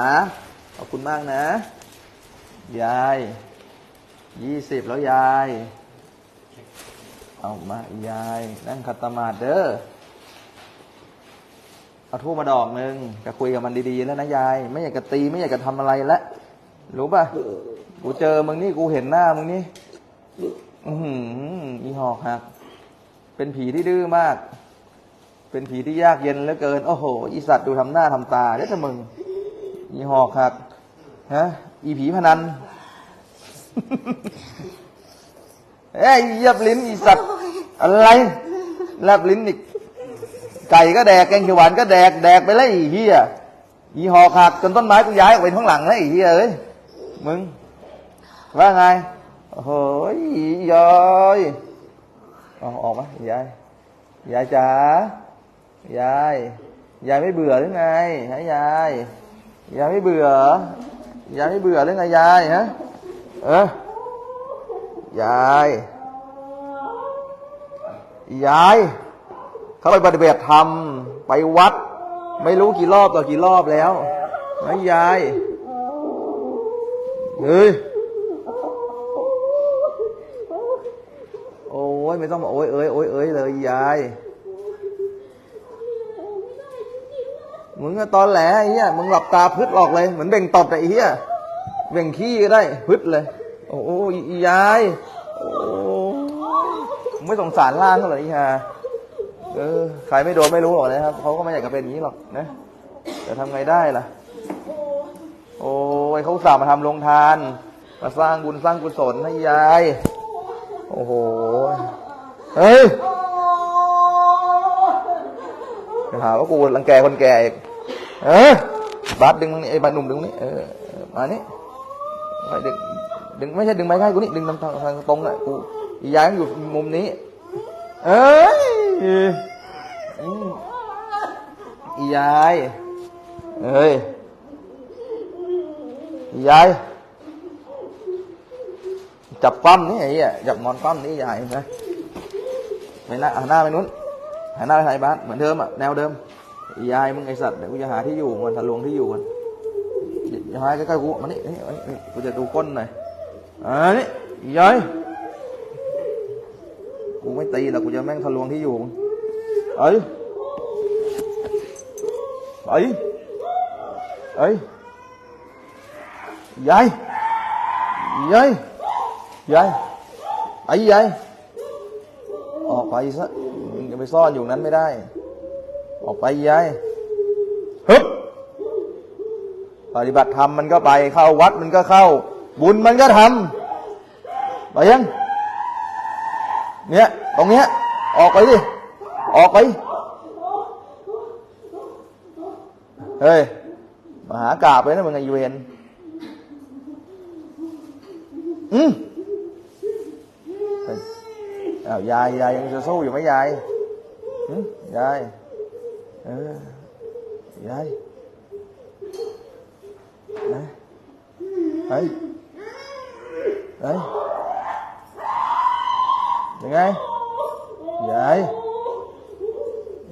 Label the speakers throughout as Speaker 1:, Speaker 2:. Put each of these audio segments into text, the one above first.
Speaker 1: าขอบคุณมากนะ ยายยี่สิบแล้วยาย เอามายาย นั่งขัดตมาดเด้อเอาทูบมาดอกหนึ่งจะคุยกับมันดีๆแล้วนะยาย ไม่อยากจะตีไม่อยากจะทำอะไรแล้วรู้ป่ะ กูเจอมึงนี่กูเห็นหน้ามึงนี่ อือหือีหอกหักเป็นผีที่ดื้อมาก เป็นผีที่ยากเย็นเหลือเกิน โอ้โห อีสัตว์ดูทำหน้าทำตาเดี๋ยวจะมึง อีหอกหักฮะอีผีพนันเอ้ยเยียบลิ้นอีสัตว์อะไรแลบลิ้นอีกไก่ก็แดกแกงเขียวหวานก็แดกแดกไปเลยไอีเหี้ยอีหอกหักจนต้นไม้กูย้ายออกไปข้างหลังแล้วอ้เหี้ยเอ้ยมึงว่าไงโอ้โหยายเอาออกมายายยายจ๋ายายยายไม่เบื่อหรือไงฮะยาย ยายไม่เบื่อยายไม่เบื่อหรือไงยายฮะเออยายยายเขาไปปฏิบัติธรรมไปวัด ไม่รู้กี่รอบต่อกี่รอบแล้วนะยายเฮ้ยโอ้ยไม่ต้องมาโอ้ยเอ้ยโอ้ยเอ้ยเลยยาย มึงก็ตอนแหลไอ้เหี้ยมึงหลับตาพึดออกเลย เหมือนเบ่งตดไอ้เหี้ยเบ่งขี้ก็ได้พึดเลย โอ้ยยายโอ้ไม่สงสารล่างเขาเหรอไอ้ห่าเออใครไม่โดนไม่รู้หรอกนะครับเขาก็ไม่อยากจะเป็นอย่างนี้หรอกนะแต่ทำไงได้ล่ะ โอ้ยเขาสามาทำโรงทาน มาสร้างบุญสร้างกุศลให้ยาย โอ้โหเฮ้ยหาว่ากูรังแกคนแก่ เออบัสดึงมึงนี่ไอ้บัสหนุ่มดึงนี่เออออมานี่ไปดึงดึงไม่ใช่ดึงไปใกล้กูนี่ดึงทางทางทางตรงน่ะกูอียายอยู่มุมนี้ เอ้ยอืมอียายเอ้ยยายจับปั้มนี่ไอ้เหี้ยจับนอนปั้มนี่ยายนะไม่น่าหันหน้าไปนู้นหันหน้าไปทางไอ้บ้านเหมือนเดิมอะแนวเดิม ยายมึงไอสัตว์เดี๋ยวกูจะหาที่อยู่มันทะลวงที่อยู่กันยายใกล้ๆกูมานี่นี่นี่กูจะดูก้นหน่อยอ่านี่ยายกูไม่ตีหรอกกูจะแม่งทะลวงที่อยู่มึงเอ้ยเอ้ยเอ้ยยายยายยายไอ้ยายออกไปซะมึงจะไปซ่อนอยู่นั้นไม่ได้ ออกไปยายฮึบปฏิบัติธรรมมันก็ไปเข้าวัดมันก็เข้า บุญมันก็ทำไปยังเนี่ยตรงเนี้ยออกไปดิออกไปเฮ้ยมาหากราบเลยนะมึงไอ้เวนอืมเฮ้ยอ้าวยายยายยังจะสู้อยู่ไหมยายหึยาย เออยายนะเฮ้ยเฮ้ยยังไงยาย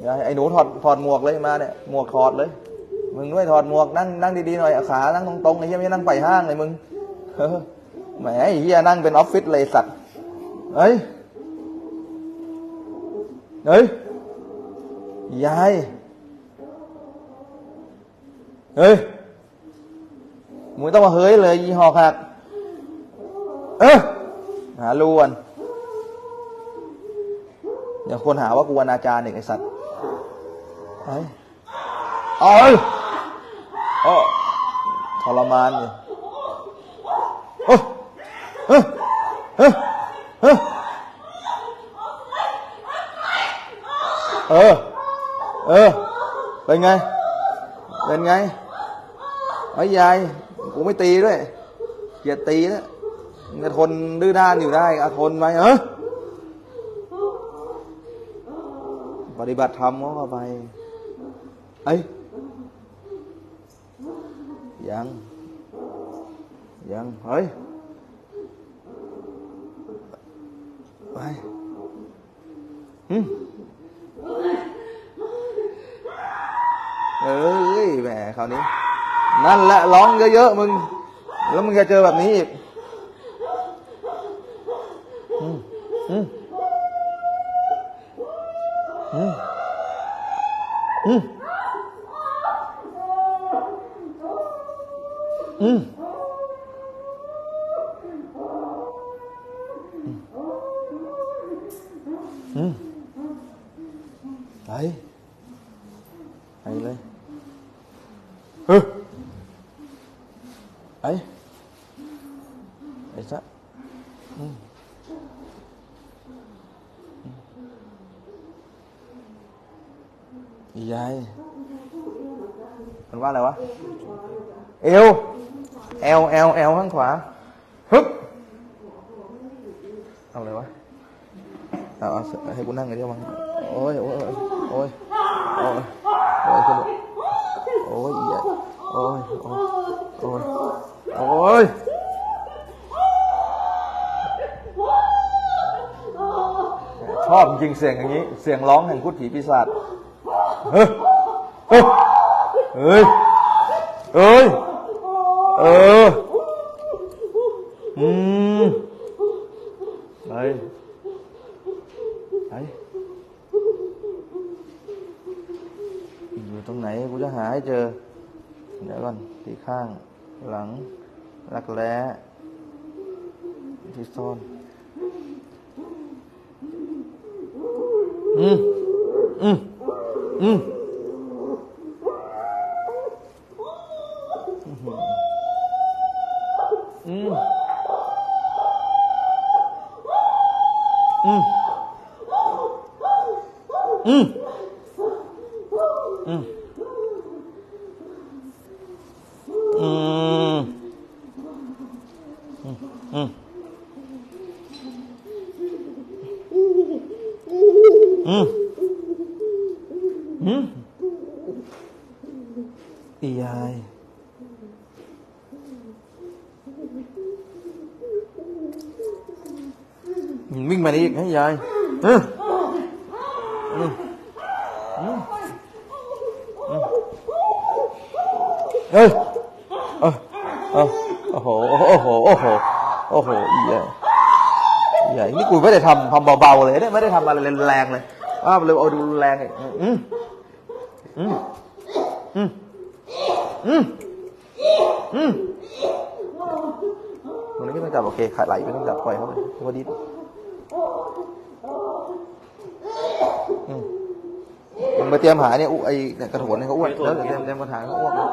Speaker 1: ยายไอ้หนูถอดถอดหมวกเลยมาเนี่ยหมวกถอดเลย มึงด้วยถอดหมวกนั่งนั่งดีๆหน่อยขานั่งตรงๆไอ้เหี้ยไม่นั่งไปห้างเลยมึงเออแหมไอ้เฮียนั่งเป็นออฟฟิศเลยสัตว์เฮ้ยเฮ้ยยาย เฮ้ยมึงต้องมาเฮ้ยเลยยี่หอกหักเออหาลวนอย่าคนหาว่ากูอนาจารอีกไอสัตว์เฮ้ยเอ้ยโอ้ทรมานอยู่โอ้เฮ้ยเฮ้ยเฮ้ยเออ เออ เป็นไง เป็นไง ไอ้ยายกูไม่ตีด้วยเกียดตีแล้วมึงจะทนดื้อด้านอยู่ได้อทนไปเออปฏิบัติธรรมเข้าไปเอ้ยยัง ยัง เฮ้ยไปหึเอ้ยแหมคราวนี้ นั่นแหละร้องเยอะๆมึง แล้วมึงจะเจอแบบนี้อีกอืมอืมอืมอืมอืมอืมไปไปเลยเฮ้ ยไปไปซะอืมอียายมันว่าอะไรวะเอวเอลเอลเอลข้าง โอ้ยชอบจริงเสียงอย่างนี้ เสียงร้องแห่งพุทธีปีศาจเฮ้ยเฮ้ยเฮ้ยเฮ้ยเอออืมไหนไหนอยู่ตรงไหนกูจะหาให้เจอ เดี๋ยวก่อนตีข้าง lắng lạc lẽ chỉ son. Ừ ừ ừ. วิ่งมานี่อีกให้ยายเอออืมอืมอืมเฮ้ยเออเออโอ้โห โอ้โห โอ้โห โอ้โหอียายอียายนี่กูไม่ได้ทำทำเบาๆเลยเนี่ยไม่ได้ทำอะไรแรงๆเลยว่าไปเลยเอาดูแรงเลยอืมอืมอืมอืมอืมตรงนี้ไม่ต้องจับโอเคขาไหลไม่ต้องจับปล่อยเขาไปพอดีอืมมึง ไปเตรียมหาเนี่ยอุไอ้เนี่ยกระโถนเนี่ยเขาอ้วนแล้วเดี๋ยวเตรียมเตรียมกระถางเขาอ้วกเลย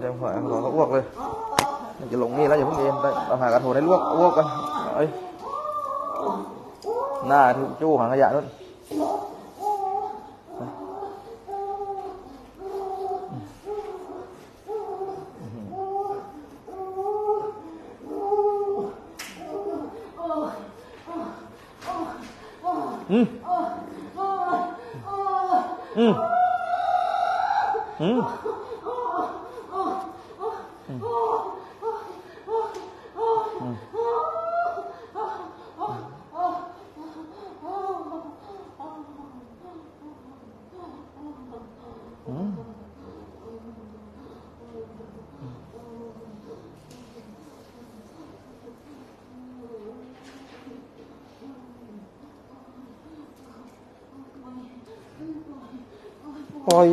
Speaker 1: เตรียมหากระโถนเขาอ้วกเลยมันจะลงนี่แล้วอย่าเพิ่งเดินไปเอาหากระโถนให้ลวกอ้วกกันเอ้ยหน้าที่จู้หางขยะนู่นอืม Ôi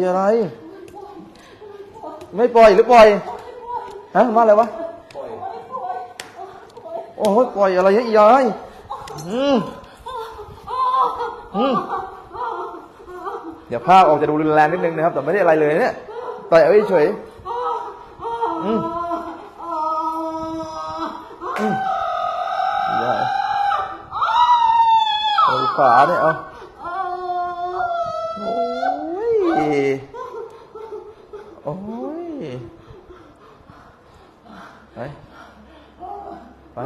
Speaker 1: ra đây ไม่ปล่อยหรือปล่อยฮะมาอะไรวะโอ้ยปล่อยอะไรเยอะแยายอืมอืมเดี๋ยวภาพออกจะดูรุนแรงนิดนึงนะครับ แต่ไม่ได้อะไรเลยเนี่ยปล่อยเอาเฉยอืมอืมยายเอาฝาเนี่ยเอาโอ้ยโอ้ยไปไปไป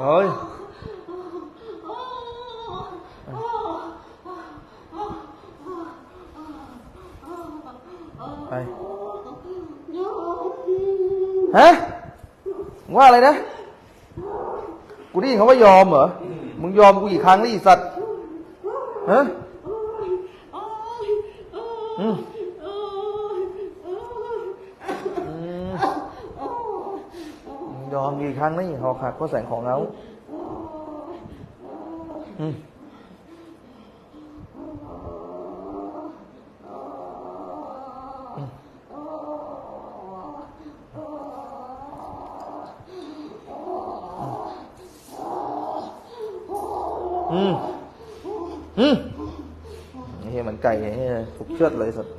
Speaker 1: เฮ้ยไปฮะ ว่าอะไรนะ กูได้ยินเขาว่ายอมเหรอ มึงยอมกูอีกครั้งนี่อีสัตว์ฮะอืมอืมมึงยอมกี่ครั้งนี่หอกหักเพราะแสงของเขาอืมอืมอืม เฮียเหมือนไก่เฮียถูกเชือดเลยสัตว์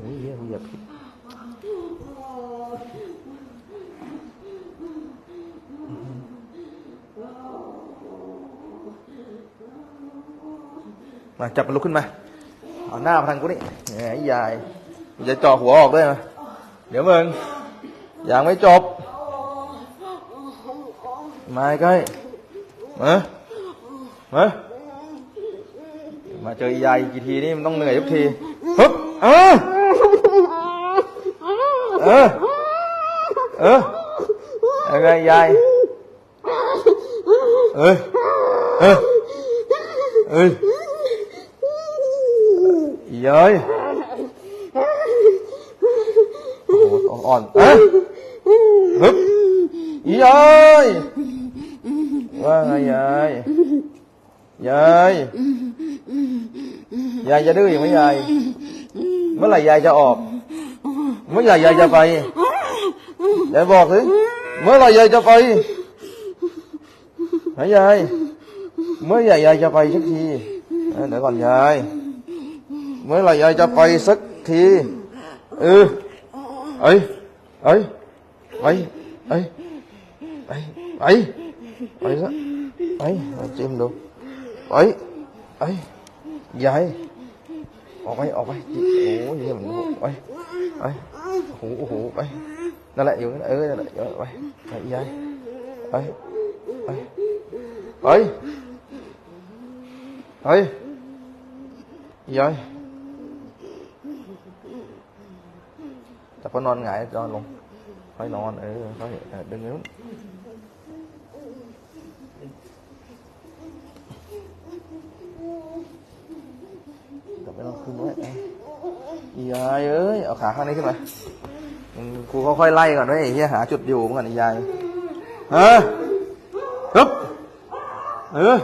Speaker 1: เฮ้ยเฮียกูเหยียบผิดมาจับมันลุกขึ้นมา เอาหน้ามาทางกูนี่แหมไอ้ยายจ่อหัวออกด้วยนะ เดี๋ยวมึงยังไม่จบ มาใกล้มามามาเจออ้ยายกี่ทีนี่มันต้องเหนื่อยทุกทีฮึบเออเออเออยังไงยายเอ้ยเอ้ยเอ้ยยายโอ้โหอ่อนๆเอ๊ะฮึบยายว่าไงยายยายยายจะดื้ออยู่ไหมยายเมื่อไหร่ยายจะออก เมื่อไหร่ยายจะไปยายบอกสิเมื่อไหร่ยายจะไปไหนยายเมื่อไหร่ยายจะไปสักทีเออเดี๋ยวก่อนยาย เมื่อไหร่ยายจะไปสักทีเออ ไอ้ไอ้ไอ้ไอ้ไอ้ไอ้ไอ้ซะไอ้มาจิ้มดูไอ้ไอ้ยายออกไปออกไปโอ้ยเหี้ยมันไปไปโอ้โหโอ้โหไปนั่น แต่พอนอนหงายนอนลง ค่อยนอน เออค่อยเออดึงนิ้วกลับไปนอนคืนไว้เอ้ยยายเอ้ย เอาขาข้างนี้ขึ้นมาอืมกูค่อยๆไล่ก่อนเว้ยเฮียหาจุดอยู่มันก่อนยายเออฮึบเออ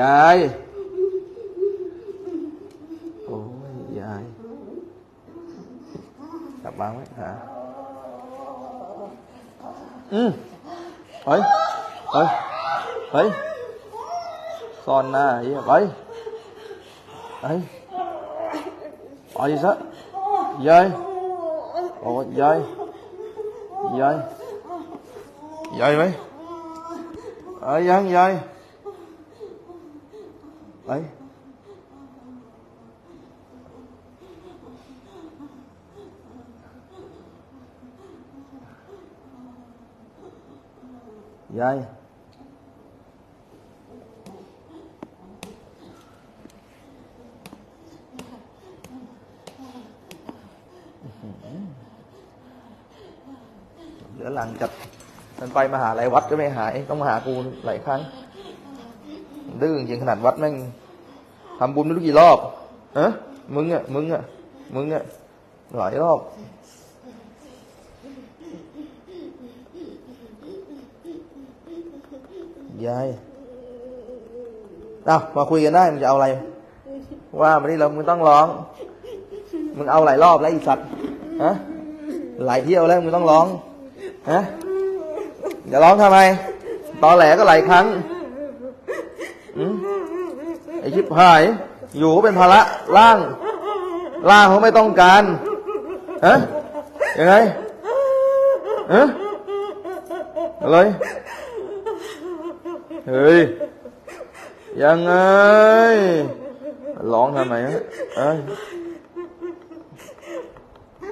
Speaker 1: ยาย โอ้ยยาย จับวางไว้หาอืมเฮ้ยเฮ้ยเฮ้ย ซ่อนหน้าเฮียไปไปไปซะยายโอ้ยายยายยายไหมเอ้ยยังยายไป ยายเดี๋ยวหลังจากมัน ไปมาหาลัยวัดก็ไม่หาย ต้องมาหากูหลายครั้งดื้อจริงขนาดวัดแม่งทำบุญไม่รู้กี่รอบฮะมึงอะ มึงอะ มึงอะ หลายรอบ ยายเอามาคุยกันได้ มึงจะเอาอะไร ว่าวันนี้เรามึงต้องร้อง มึงเอาหลายรอบแล้วอีสัตว์ฮะหลายเที่ยวแล้วมึงต้องร้องฮะ จะร้องทำไม ตอแหลก็หลายครั้งอืมไอชิบหาย อยู่ก็เป็นภาระร่างร่างเขาไม่ต้องการฮะยังไงฮะอะไรเฮ้ย ยังไง ร้องทำไมฮะเอ้ย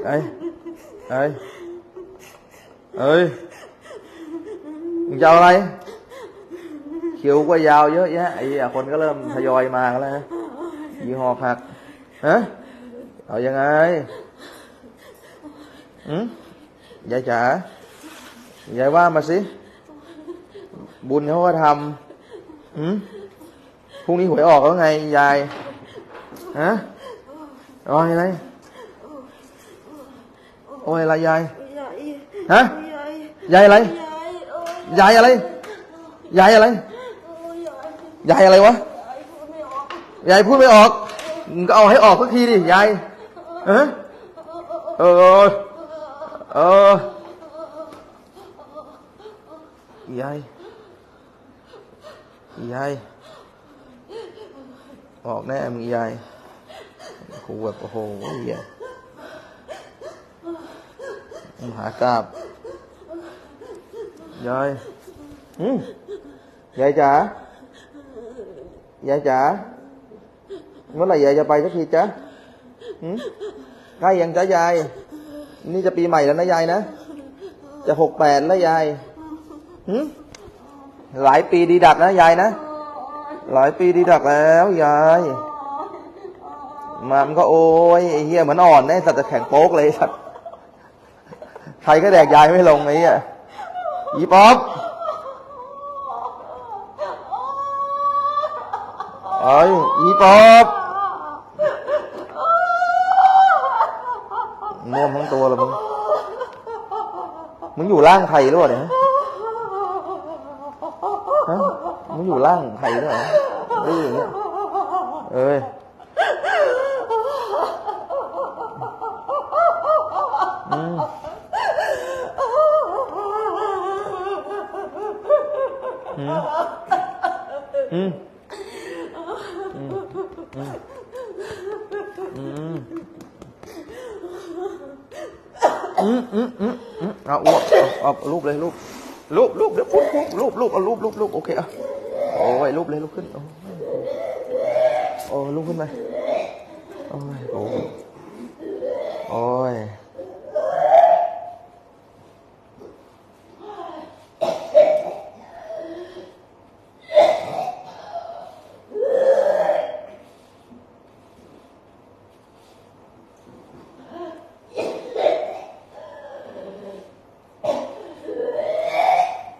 Speaker 1: เอ้ยเอ้ยเอ้ย มึงจะเอาอะไรคิวก็ยาวเยอะแยะไอ้คนก็เริ่มทยอยมากันแล้วนะยี่หอกหักฮะเอายังไงอืมยายจ๋ายายว่ามาสิ บุญเขาก็ทำอืมพรุ่งนี้หวยออกแล้วไงยายฮะอ้ยอะไรโอ้ยอะไรยาย
Speaker 2: ยาย
Speaker 1: ฮะ
Speaker 2: ยาย
Speaker 1: อะไร
Speaker 2: ยายอะ
Speaker 1: ไร ยายอะไร
Speaker 2: ยาย
Speaker 1: อะไรวะ
Speaker 2: ยายพูดไม่ออก
Speaker 1: ยายพูดไม่ออกมึงก็เอาให้ออกสักทีดิ ยาย เออเออเออยาย ยาย ออกแน่มึงยายกูแบบโอ้โหเหี้ยมึงหากราบ ยายอืมยายจ๋ายายจ๋าเมื่อไหร่ยายจะไปสักทีจ๊ะใกล้ยังจ๊ะยาย นี่จะปีใหม่แล้วนะยายนะ จะหกแปดแล้วยายหืมหลายปีดีดักนะยายนะ หลายปีดีดักแล้วยายมันก็โอ้ยไอ้เฮียเหมือนอ่อนนะไอ้สัตว์จะแข็งโป๊กเลยสัตว์ใครก็แดกยายไม่ลงไอ้เหี้ย อีป๊อปเอ้ยอีป๊อปน่วมทั้งตัวเลยมึง มึงอยู่ร่างใครหรือเปล่าเนี่ยฮะมึงอยู่ร่างใครหรือเปล่าดื้ออย่างเงี้ยเอ้ย รูปเลยรูปรูปรูปเดี๋ยวปุ๊บปุ๊บรูปรูปเอารูปรูปรูปโอเคอะโอ้ยรูปเลยรูปขึ้นโอ้ยโอ้รูปขึ้นไปโอ้ยโอ้ยโอ้ย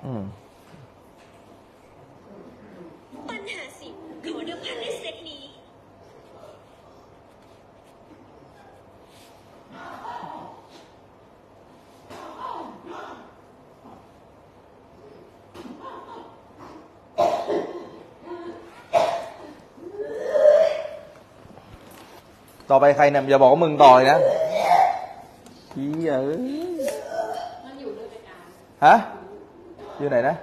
Speaker 1: อืม
Speaker 3: ปัญหาสิบขอเดิมพันในเซตนี้
Speaker 1: ต่อไปใครเนี่ยอย่าบอกว่ามึงต่อเลยนะขี้ยเอ้ยฮะ อยู่ไหนนะ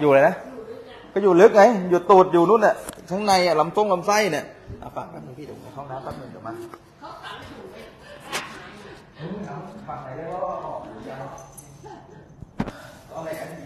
Speaker 1: อยู่ไหนนะ ก็อยู่ลึกไง อยู่ตูดอยู่นู่นน่ะข้างในอะลำต้งลำไส้เนี่ยเอาฝากแป๊บนึงพี่เดี๋ยวผมไปเข้าห้องน้ำแป๊บนึงเดี๋ยวมาฝั่งไหนได้ว่าออกอยู่ยาวเอาอะไรกัน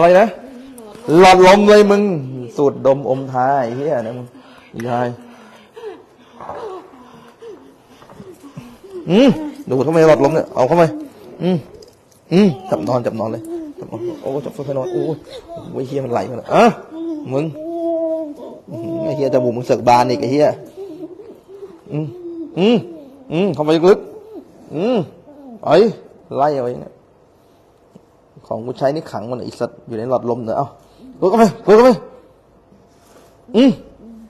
Speaker 1: อะไรนะ หลอดลมเลยมึง สูดดมอมทาไอ้เหี้ยนะมึงยายอืมดูดเข้าไปหลอดลมเนี่ย เอาเข้าไปอืมอืมจับนอนจับนอนเลยจับนอนโอ้จับไฟนอนโอ้ยโอ้เฮียมันไหลมาแล้วอะมึงไอ้เฮียจมูกมึงเสือกบานอีกไอ้เฮียอืมอืมอืมเข้าไปลึกๆอืมไอ้ไล่เอาไว้เนี่ย ของกูใช้นี่ขังมันไอ้สัตว์อยู่ในหลอดลมเนี่ยเอ้าลุกเข้าไปลุกเข้าไปอืม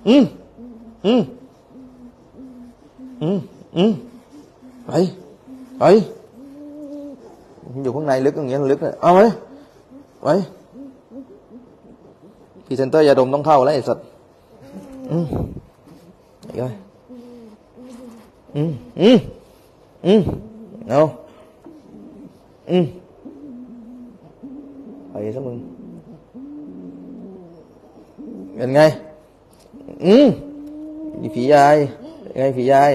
Speaker 1: อืมอืมอืมอืมไปไปอยู่ข้างในลึกอย่างเงี้ยลึกเลยเอาไปไปพรีเซนเตอร์ยาดมต้องเข้าแล้วไอสัตว์อืมไอ้ก้อยอืมอืมอืมเอาอืม ไปซะมึง เป็นไง อืมผียาย ไงผียาย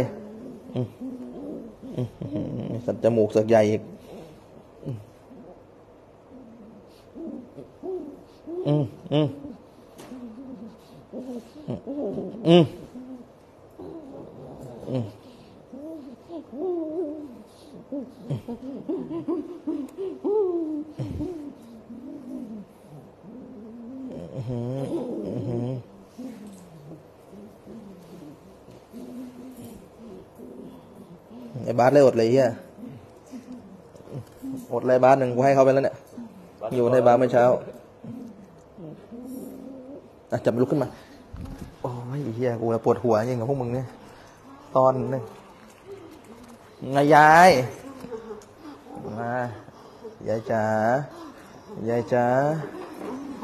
Speaker 1: สัตว์จมูกสักใหญ่อีกอืมอืมอืมอืม ไอ้บาสเลยอดเลยเฮียอดเลยบาสหนึ่งกูให้เขาไปแล้วเนี่ย อยู่ในบาสเมื่อเช้าอะจับมันลุกขึ้นมา โอ้ยเฮียกูปวดหัวจริงกับพวกมึงเนี่ยตอนนึงไงยาย มายายจ๋ายายจ๋า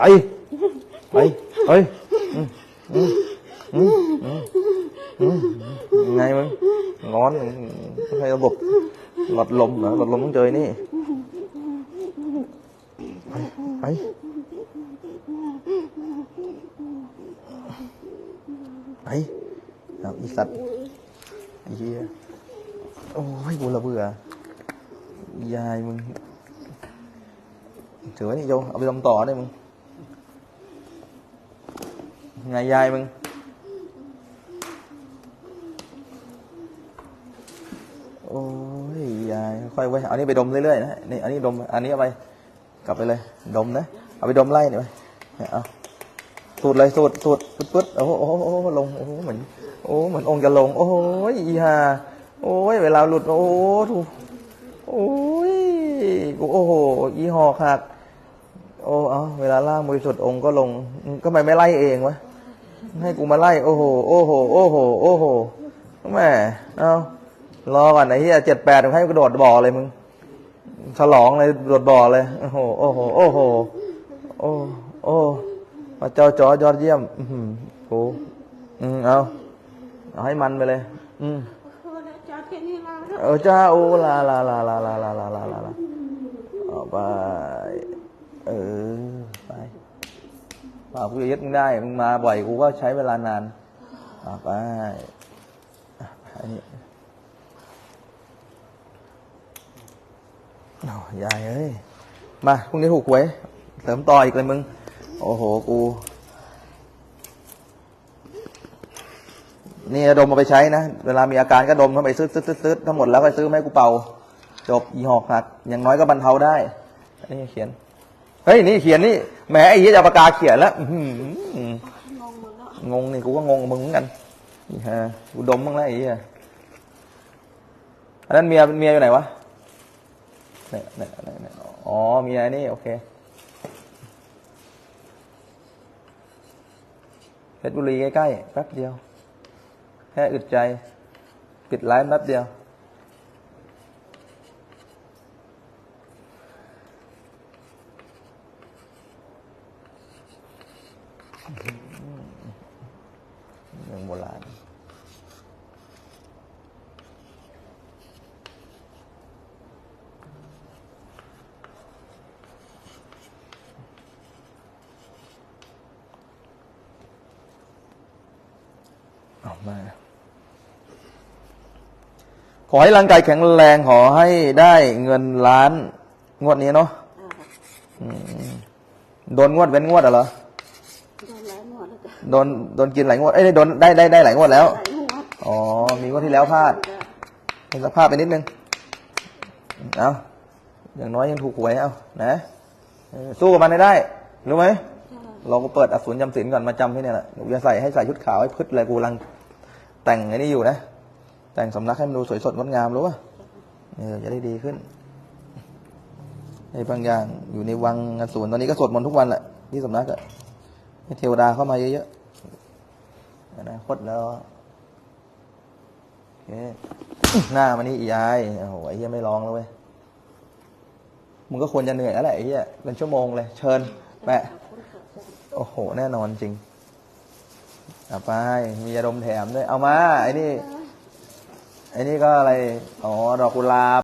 Speaker 1: Đây. Đây. Đây. Ngay mà. Ngon. Hay là gục. Lọt lồng nữa. Lọt lùm không chơi nè. Ấy. Ấy. làm gì sạch. gì, Ôi, vừa là vừa à? Dài mình Chữa này vô, ở bên trong tỏ đây mình ไปไปไปเอาอีสัตว์ไอ้เหี้ยโอ้ยกูละเบื่อยายมึงถือไว้นี่โยายมึง โอ้ยยายค่อยไว้เอานี่ไปดมเรื่อยๆนะนี่อันนี้ดม อันนี้เอาไป กลับไปเลย ดมนะ เอาไปดมไล่หน่อยเนี่ยเอาสูดเลยสูดสูดปึ๊ดปึ๊ดโอ้โหโอ้โหลงโอ้โหเหมือนโอ้เหมือนองค์จะลง โอ้ยอีห่าโอ้ยเวลาหลุดโอ้โหถูกโอ้ยกูโอ้โหอีหอกหักโอ้เอาเวลาล่างบริสุทธิ์องค์ก็ลงก็ไม่ไม่ไล่เองวะ ให้กูมาไล่ โอ้โห โอ้โห โอ้โห โอ้โหแม่เอารอก่อนไอ้เหี้ยเจ็ดแปดให้กูโดดบ่อเลยมึง ฉลองเลยโดดบ่อเลย โอ้โห โอ้โห โอ้โห โอ้โอ้พระเจ้าจอยอดเยี่ยม อือหือกูอืมเอาเอาให้มันไปเลย อืม
Speaker 2: จัดแค่นี้ละ
Speaker 1: เออจ้าโอ้ลาลาลาลาลาลาลาลาลาลาเอาไปเออ ป่ากูจะยึดมึงได้มึงมาบ่อยกูก็ใช้เวลานานเอาไปอันนี้โอ้ยายเอ้ยมาพรุ่งนี้ถูกหวยเสริมต่ออีกเลยมึง โอ้โหกู นี่ดมมาไปใช้นะ เวลามีอาการก็ดมเข้าไปซื้อซื้อซื้อทั้งหมดแล้วก็ซื้อมให้กูเป่า จบอีหอกหักอย่างน้อยก็บรรเทาได้ นี่เขียน เฮ้ยนี่เขียนนี่แหมไอ้ยี่จะเอปากกาเขียนแล้วอื้อหือง
Speaker 2: งหมดแล้ว
Speaker 1: งงนี่กูก็งงกับมึงเหมือนกันฮะกูดมบ้งแล้วไอ้เหี้ยอันนั้นเมียเมียอยู่ไหนวะเนี่ยเนี่ยเนี่ยเนี่ยอ๋อเมียนี่โอเคเพชรบุรีใกล้ๆแป๊บเดียว แค่อึดใจ ปิดไลฟ์แป๊บเดียว เมืองโบราณเอามา ขอให้ร่างกายแข็งแรงขอให้ได้เงินล้าน งวดนี้เนาะ
Speaker 2: อ่า
Speaker 1: อืมโดนงวดเว้นงวดอะเหรอ
Speaker 2: โดนหลายหมดแล้วจ้ะ
Speaker 1: โดนโดนกินหลายงวดเอ้ยโดนได้ได้ได้หลายงวดแล้ว
Speaker 2: หลายหมด
Speaker 1: อ๋อ มีงวดที่แล้วพลาดเห็นสภาพไปนิดนึง เอาอย่างน้อยยังถูกหวยเอานะเออสู้กับมันให้ได้ รู้ไหม เราก็เปิดอสูรจำศีลก่อนมาจำที่เนี่ยแหละกูจะใส่ให้ใส่ชุดขาวให้พึดเลยกูกำลังแต่งไอ้นี่อยู่นะ แต่งสำนักให้มันดูสวยสดงดงามรู้ป่ะเออจะได้ดีขึ้น ในบางอย่างอยู่ในวังอสูรตอนนี้ก็สวดมนต์ทุกวันแหละที่สำนักอะให้เทวดาเข้ามาเยอะๆอนาคตแล้วโอเคหน้ามานี่อียายโอ้โหไอ้เหี้ยไม่ร้องแล้วเว้ยมึงก็ควรจะเหนื่อยแล้วแหละไอ้เหี้ยเป็นชั่วโมงเลย เชิญแปะโอ้โห แน่นอนจริงเอาไปมียาดมแถมด้วย เอามา ไอ้นี่ อันนี้ก็อะไร อ๋อ ดอกกุหลาบ